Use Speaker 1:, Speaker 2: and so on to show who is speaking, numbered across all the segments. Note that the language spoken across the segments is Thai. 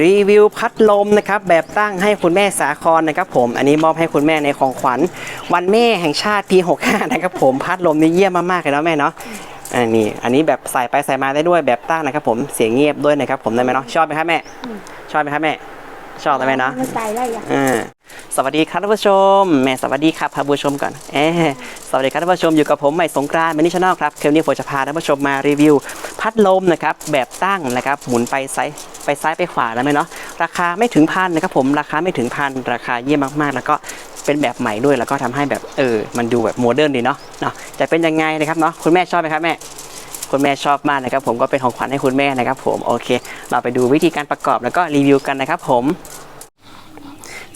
Speaker 1: รีวิวพัดลมนะครับแบบตั้งให้คุณแม่สาครนะครับผม อันนี้มอบให้คุณแม่ในของขวัญ วันแม่แห่งชาติปี65นะครับผมพัดลมนี่เยี่ยมมากๆเลยนะแม่เนาะอันนี้อันนี้แบบใส่ไปใส่มาได้ด้วยแบบตั้งนะครับผมเสียงเงียบด้วยนะครับผมได้ไหมเนาะชอบไหมครับแม่ ชอบไหมครับแม่ ชอบไหมเนาะ
Speaker 2: มันตายได้ยัง
Speaker 1: อ่าสวัสดีครับท่านผู้ชมแม่สวัสดีครับพาผู้ชมก่อนเออสวัสดีครับท่านผู้ชมอยู่กับผมใหม่สงกรานต์มินิชแนลครับคลิปนี้ผมจะพาท่านผู้ชมมารีวิว พัดลมนะครับแบบตั้งนะครับหมุนไปซ้ายไปซ้ายไปขวาแล้วไหมเนาะราคาไม่ถึงพันนะครับผมราคาไม่ถึงพันราคาเยี่ยมมากๆ แล้วก็เป็นแบบใหม่ด้วยแล้วก็ทำให้แบบเออมันดูแบบโมเดิร์นดีเนาะเนาะจะเป็นยังไงนะครับเนาะคุณแม่ชอบไหมครับแม่ คุณแม่ชอบมากนะครับ ผมก็เป็นของขวัญให้คุณแม่นะครับ ผมโอเค เราไปดูวิธีการประกอบแล้วก็รีวิวกันนะครับ ผม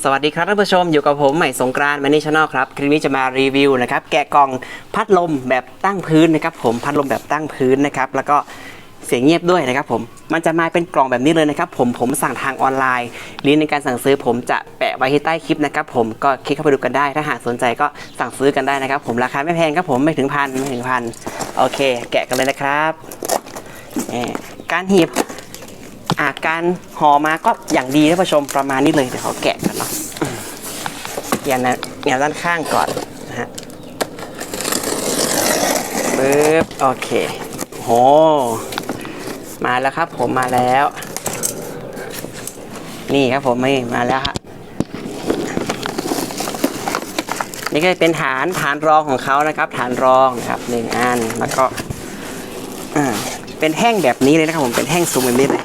Speaker 1: สวัสดีครับท่านผู้ชมอยู่กับผมใหม่สงกรานต์มานี่ชาแนลครับคลิปนี้จะมารีวิวนะครับแกะกล่องพัดลมแบบตั้งพื้นนะครับผมพัดลมแบบตั้งพื้นนะครับแล้วก็ เสียงเงียบด้วยนะครับผม มันจะมาเป็นกล่องแบบนี้เลยนะครับผม ผมสั่งทางออนไลน์ ลิงก์ในการสั่งซื้อผมจะแปะไว้ที่ใต้คลิปนะครับผม ก็คลิกเข้าไปดูกันได้ ถ้าหากสนใจก็สั่งซื้อกันได้นะครับผม ราคาไม่แพงครับผม ไม่ถึงพันไม่ถึงพัน โอเค แกะกันเลยนะครับการหีบอาการห่อมาก็อย่างดีท่านผู้ชมประมาณนี้เลยเดี๋ยวเขาแกะกันเนาะอืมอย่างนั้นอย่างด้านข้างก่อนนะฮะปึ๊บโอเคโห มาแล้วครับ ผมมาแล้ว นี่ครับผมไม่มาแล้วครับนี่ก็เป็นฐานฐานรองของเขานะครับ ฐานรองนะครับหนึ่งอันแล้วก็อ่าเป็นแห้งแบบนี้เลยนะครับผมเป็นแห้งสูงแบบนี้เลย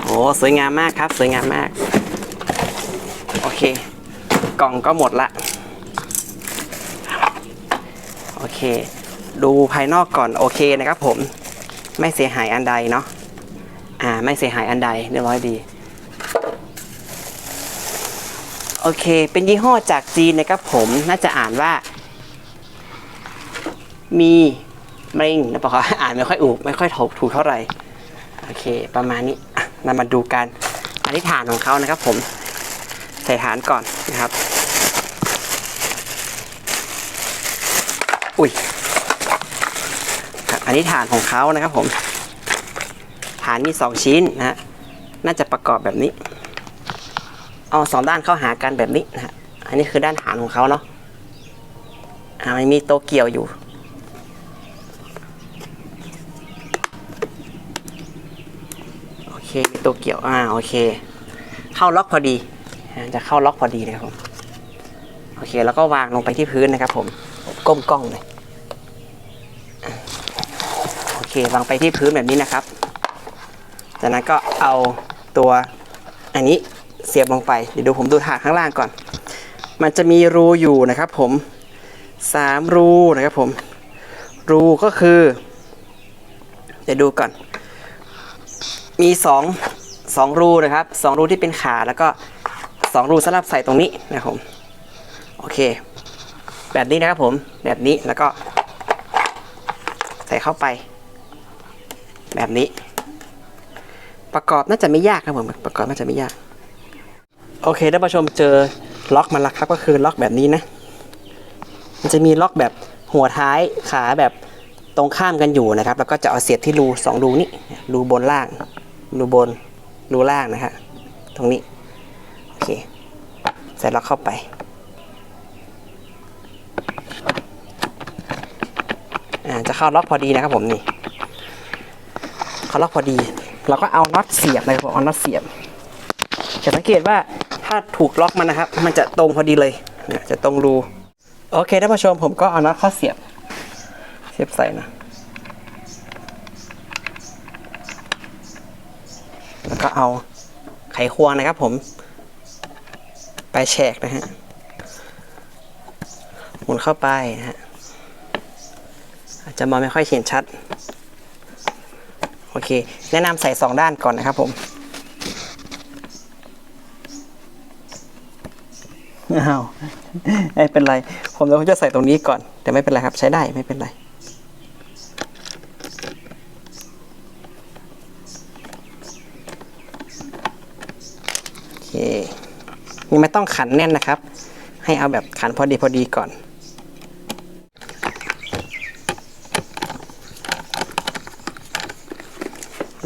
Speaker 1: โอ้สวยงามมากครับ สวยงามมาก โอเค กล่องก็หมดละ โอเค ดูภายนอกก่อนโอเคนะครับผมไม่เสียหายอันใดเนาะอ่าไม่เสียหายอันใดเรียบร้อยดีโอเค เป็นยี่ห้อจากจีนนะครับผมน่าจะอ่านว่า มีมริงนะปะขออ่านไม่ค่อยอูกไม่ค่อยถูกถูกเท่าไหร่โอเค ประมาณนี้อะเรามาดูกันอันนี้ฐานของเขานะครับผมใส่ฐานก่อนนะครับ อุ้ย อันนี้ฐานของเขานะครับผมฐานมีสองชิ้นนะฮะน่าจะประกอบแบบนี้ เอาสองด้านเข้าหากันแบบนี้นะฮะอันนี้คือด้านฐานของเขาเนาะอ่ามันมีโตเกี่ยวอยู่ โอเคมีตัวเกี่ยวอ่าโอเค เข้าล็อกพอดี จะเข้าล็อกพอดีเลยครับผมโอเคแล้วก็วางลงไปที่พื้นนะครับผมก้มกล้องเลยอ่าโอ เควางไปที่พื้นแบบนี้นะครับ จากนั้นก็เอาตัวอันนี้เสียบลงไป เดี๋ยวดูผมดูฐานข้างล่างก่อน มันจะมีรูอยู่นะครับ ผมสามรูนะครับผม รูก็คือ เดี๋ยวดูก่อน มีสองสองรูนะครับสองรูที่เป็นขาแล้วก็สองรูสำหรับใส่ตรงนี้นะครับผม โอเค แบบนี้นะครับผม แบบนี้แล้วก็ใส่เข้าไป แบบนี้ ประกอบน่าจะไม่ยากครับผมประกอบน่าจะไม่ยาก โอเคท่านผู้ชมเจอล็อกมันแล้วครับก็คือล็อกแบบนี้นะ มันจะมีล็อกแบบหัวท้ายขาแบบตรงข้ามกันอยู่นะครับ แล้วก็จะเอาเสียบที่รูสองรูนี้รูบนล่าง รูบนรูล่างนะฮะตรงนี้โอเคใส่ล็อกเข้าไปอ่าจะเข้าล็อกพอดีนะครับผมนี่ เขาล็อกพอดี เราก็เอาน็อตเสียบนะครับผมเอาน็อตเสียบ จะสังเกตว่าถ้าถูกล็อกมันนะครับ มันจะตรงพอดีเลยเนะจะตรงรูโอเคท่านผู้ชมผมก็เอาน็อตเข้าเสียบ เสียบใส่นะแล้วก็เอาไขควงนะครับ ผม ไปแฉกนะฮะหมุนเข้าไปนะฮะอาจจะมองไม่ค่อยเห็นชัด โอเค แนะนำใส่สองด้านก่อนนะครับผมอ้าวไม่เป็นไร ผมเดี๋ยวผมจะใส่ตรงนี้ก่อน แต่ไม่เป็นไรครับ ใช้ได้ไม่เป็นไรโอเคนี่ไม่ต้องขันแน่นนะครับ ให้เอาแบบขันพอดีพอดีก่อน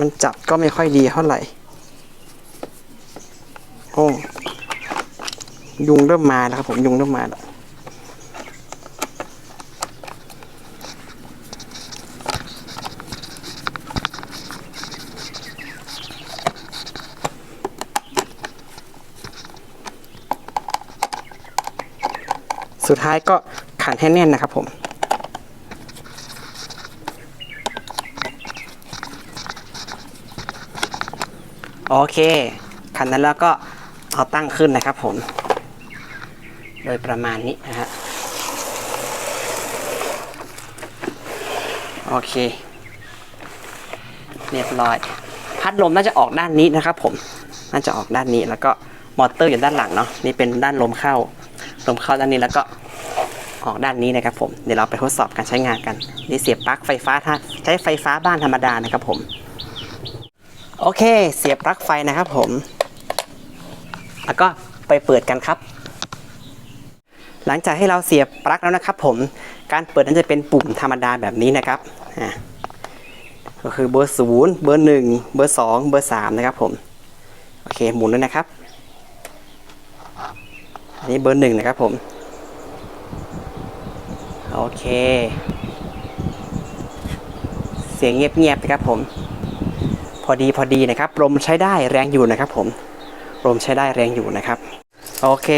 Speaker 1: มันจับก็ไม่ค่อยดีเท่าไหร่ โอ้ยุงเริ่มมาแล้วครับผมยุงเริ่มมาแล้วสุดท้ายก็ขันให้แน่นนะครับผม โอเคขันนั้นแล้วก็เอาตั้งขึ้นนะครับผม โดยประมาณนี้นะฮะโอเค เรียบร้อย พัดลมน่าจะออกด้านนี้นะครับผม น่าจะออกด้านนี้แล้วก็มอเตอร์อยู่ด้านหลังเนาะนี่เป็นด้านลมเข้า ลมเข้าด้านนี้แล้วก็ออกด้านนี้นะครับผม เดี๋ยวเราไปทดสอบการใช้งานกัน นี่เสียบปลั๊กไฟฟ้าถ้าใช้ไฟฟ้าบ้านธรรมดานะครับผม โอเค เสียบปลั๊กไฟนะครับผม แล้วก็ไปเปิดกันครับ หลังจากให้เราเสียบปลั๊กแล้วนะครับ ผม การเปิดนั้นจะเป็นปุ่มธรรมดาแบบนี้นะครับก็คือเบอร์ศูนย์เบอร์หนึ่งเบอร์สองเบอร์สามนะครับผม โอเค หมุนเลยนะครับ อันนี้เบอร์หนึ่งนะครับผม โอเค เสียงเงียบๆนะครับผม พอดีพอดีนะครับลมใช้ได้แรงอยู่นะครับ ผมลมใช้ได้แรงอยู่นะครับโอเค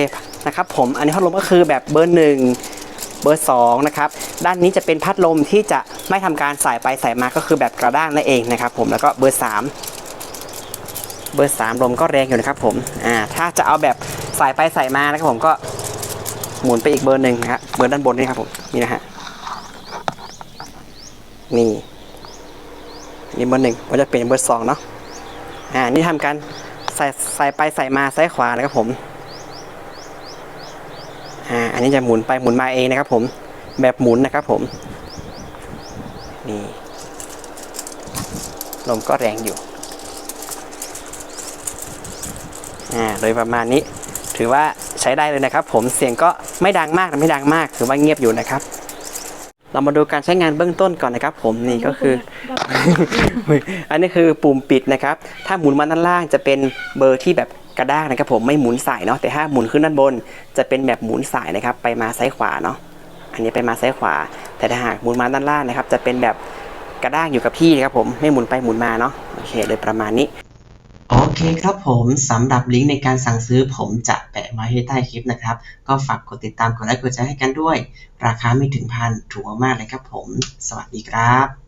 Speaker 1: นะครับผมอันนี้พัดลมก็คือแบบเบอร์หนึ่งเบอร์สองนะครับด้านนี้จะเป็นพัดลมที่จะไม่ทำการสายไปสายมาก็คือแบบกระด้างนั่นเองนะครับ ผมแล้วก็เบอร์สามเบอร์สามลมก็แรงอยู่นะครับผมอ่าถ้าจะเอาแบบสายไปสายมานะครับผมก็หมุนไปอีกเบอร์หนึ่งนะครับเบอร์ด้านบนนี่ครับผมนี่นะฮะนี่ นี่เบอร์หนึ่งก็จะเปลี่ยนเบอร์สองเนาะอ่านี่ทำการใส่ใส่ไปใส่มาซ้ายขวานะครับผมอ่าอันนี้จะหมุนไปหมุนมาเองนะครับผมแบบหมุนนะครับผมนี่ลมก็แรงอยู่อ่าโดยประมาณนี้ถือว่าใช้ได้เลยนะครับ ผมเสียงก็ไม่ดังมากไม่ดังมากถือว่าเงียบอยู่นะครับ เรามาดูการใช้งานเบื้องต้นก่อนนะครับ ผมนี่ก็คือ อันนี้คือปุ่มปิดนะครับ ถ้าหมุนมาด้านล่างจะเป็นเบอร์ที่แบบกระด้างนะครับผมไม่หมุนสายเนาะแต่ถ้าหมุนขึ้นด้านบน จะเป็นแบบหมุนสายนะครับ ไปมาซ้ายขวาเนาะอันนี้ไปมาซ้ายขวา แต่ถ้าหากหมุนมาด้านล่างนะครับ จะเป็นแบบกระด้างอยู่กับที่นะครับผมไม่หมุนไปหมุนมาเนาะโอเคโดยประมาณนี้ โอเคครับผมสำหรับลิงก์ในการสั่งซื้อผมจะแปะไว้ให้ใต้คลิปนะครับ ก็ฝากกดติดตามกดไลค์กดแชร์ให้กันด้วย ราคาไม่ถึงพันถูกมากเลยครับผม สวัสดีครับ